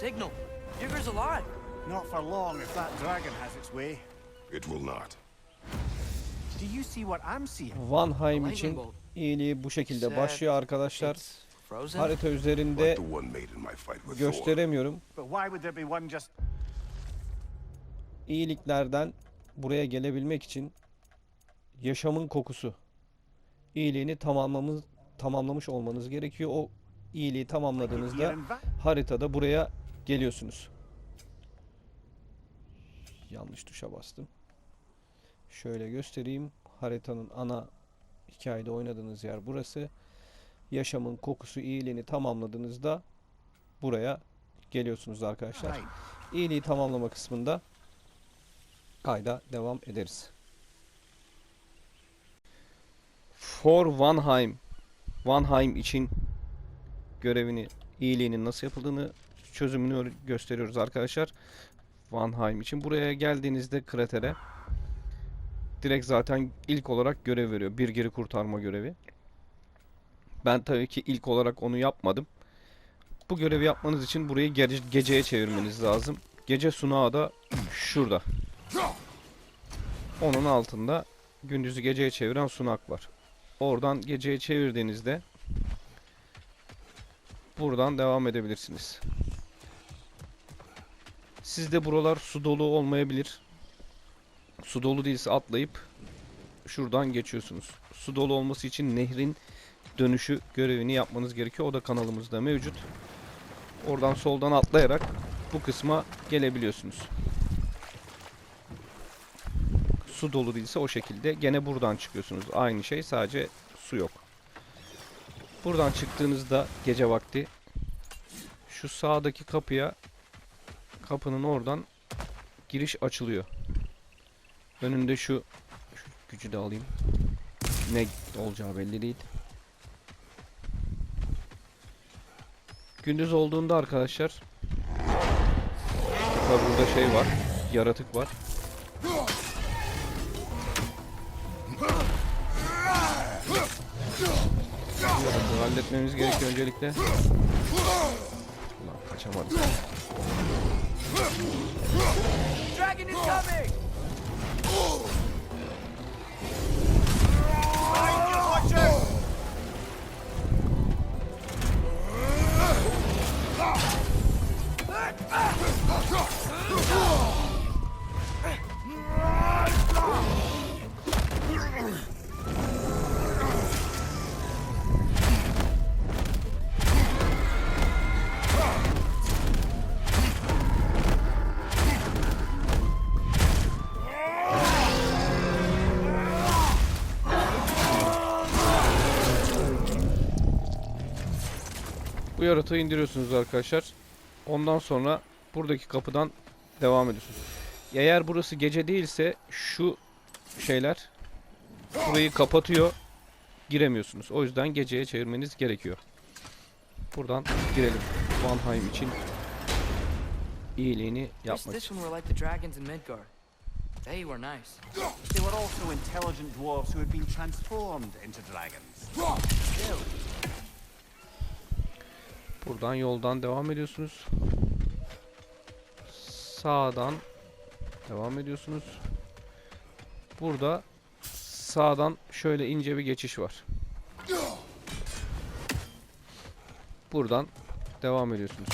signal. Digger's alive. Not for long if that dragon has its way. It will not. Do you see what I'm seeing? Vanheim için iyiliği bu şekilde başlıyor arkadaşlar. Harita üzerinde gösteremiyorum. İyiliklerden buraya gelebilmek için yaşamın kokusu. İyiliğini tamamlamamız tamamlamış olmanız gerekiyor. O iyiliği tamamladığınızda haritada buraya geliyorsunuz. Yanlış tuşa bastım. Şöyle göstereyim. Haritanın ana hikayede oynadığınız yer burası. Yaşamın kokusu iyiliğini tamamladığınızda buraya geliyorsunuz arkadaşlar. İyiliği tamamlama kısmında kayda devam ederiz. For Vanheim Vanheim için görevini, iyiliğinin nasıl yapıldığını, çözümünü gösteriyoruz arkadaşlar. Vanheim için. Buraya geldiğinizde kratere direkt zaten ilk olarak görev veriyor. Bir geri kurtarma görevi. Ben tabii ki ilk olarak onu yapmadım. Bu görevi yapmanız için burayı gece, geceye çevirmeniz lazım. Gece sunağı da şurada. Onun altında gündüzü geceye çeviren sunak var. Oradan geceye çevirdiğinizde buradan devam edebilirsiniz. Sizde buralar su dolu olmayabilir. Su dolu değilse atlayıp şuradan geçiyorsunuz. Su dolu olması için nehrin dönüşü görevini yapmanız gerekiyor. O da kanalımızda mevcut. Oradan soldan atlayarak bu kısma gelebiliyorsunuz. Su dolu değilse o şekilde gene buradan çıkıyorsunuz. Aynı şey sadece su yok. Buradan çıktığınızda gece vakti şu sağdaki kapıya kapının oradan giriş açılıyor. Önünde şu, şu gücü de alayım. Ne olacağı belli değil. Gündüz olduğunda arkadaşlar Tabi burada şey var. Yaratık var. Yaratığı halletmemiz gerekiyor öncelikle. Ulan kaçamadım. Dragon is coming! Bu yaratığı indiriyorsunuz arkadaşlar. Ondan sonra buradaki kapıdan devam ediyorsunuz. Eğer burası gece değilse şu şeyler burayı kapatıyor. Giremiyorsunuz. O yüzden geceye çevirmeniz gerekiyor. Buradan girelim. Vanheim için iyiliğini yapmak için. They were nice. They were also intelligent dwarves who had been transformed into dragons. Buradan yoldan devam ediyorsunuz. Sağdan devam ediyorsunuz. Burada sağdan şöyle ince bir geçiş var. Buradan devam ediyorsunuz.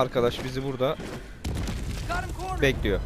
Arkadaş bizi burada bekliyor.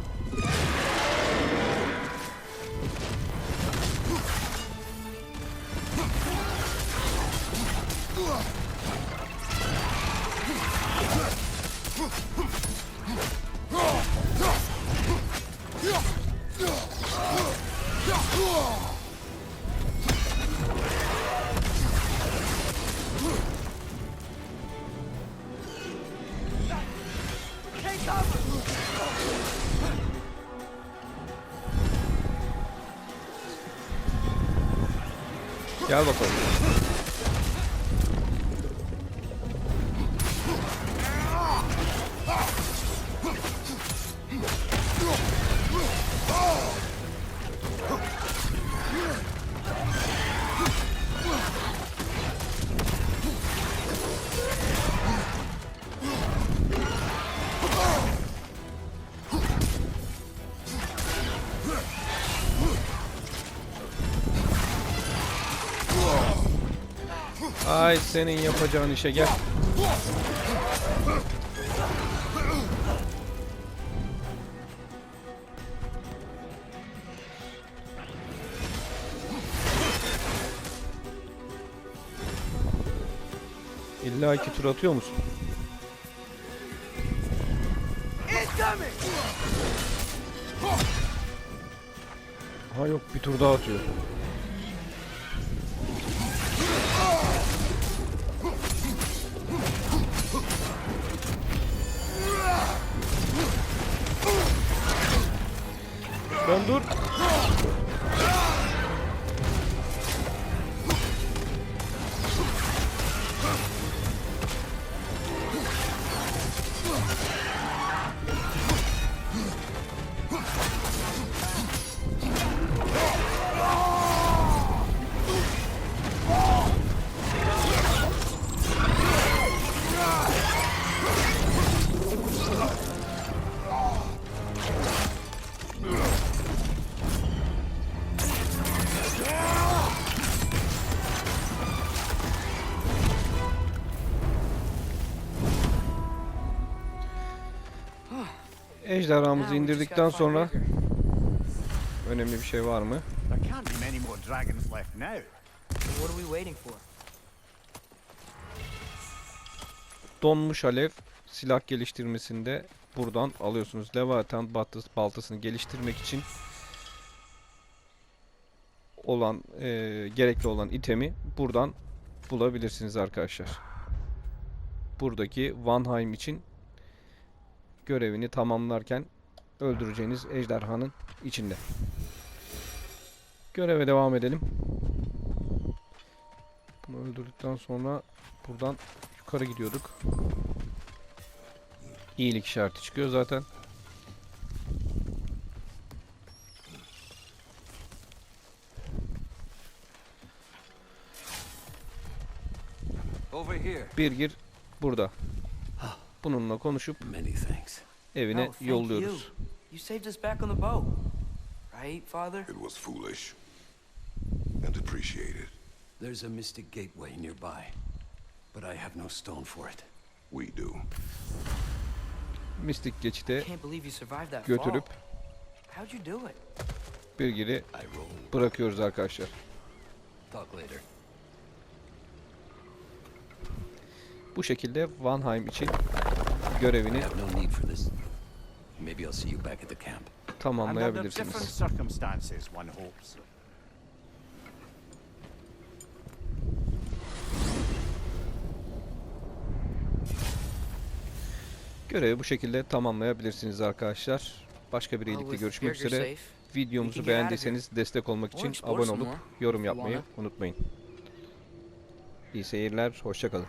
Gel bakalım. Ay senin yapacağın işe gel. İlla iki tur atıyor musun? Ha yok bir tur daha atıyor. Dur. Ejderhamızı indirdikten sonra önemli bir şey var mı? There can't be many more dragons left now. What are we waiting for? Donmuş alev silah geliştirmesinde buradan alıyorsunuz. Leviathan baltası- baltasını geliştirmek için olan e, gerekli olan itemi buradan bulabilirsiniz arkadaşlar. Buradaki Vanheim için görevini tamamlarken öldüreceğiniz ejderhanın içinde. Göreve devam edelim. Bunu öldürdükten sonra buradan yukarı gidiyorduk. İyilik işareti çıkıyor zaten. Here. Birgir burada. Bununla konuşup Many thanks. evine thank yolluyoruz. You. you saved us back on the boat. Right, Father? It was foolish. And appreciated. There's a mystic gateway nearby, but I have no stone for it. We do. Mistik geçite götürüp fall. How'd you do it? Birgir'i I roll. bırakıyoruz arkadaşlar. Talk later. Bu şekilde Vanheim için görevini tamamlayabilirsiniz. Görevi bu şekilde tamamlayabilirsiniz arkadaşlar. Başka bir with görüşmek üzere. Videomuzu beğendiyseniz destek olmak için abone olup yorum yapmayı unutmayın. İyi seyirler, hoşçakalın.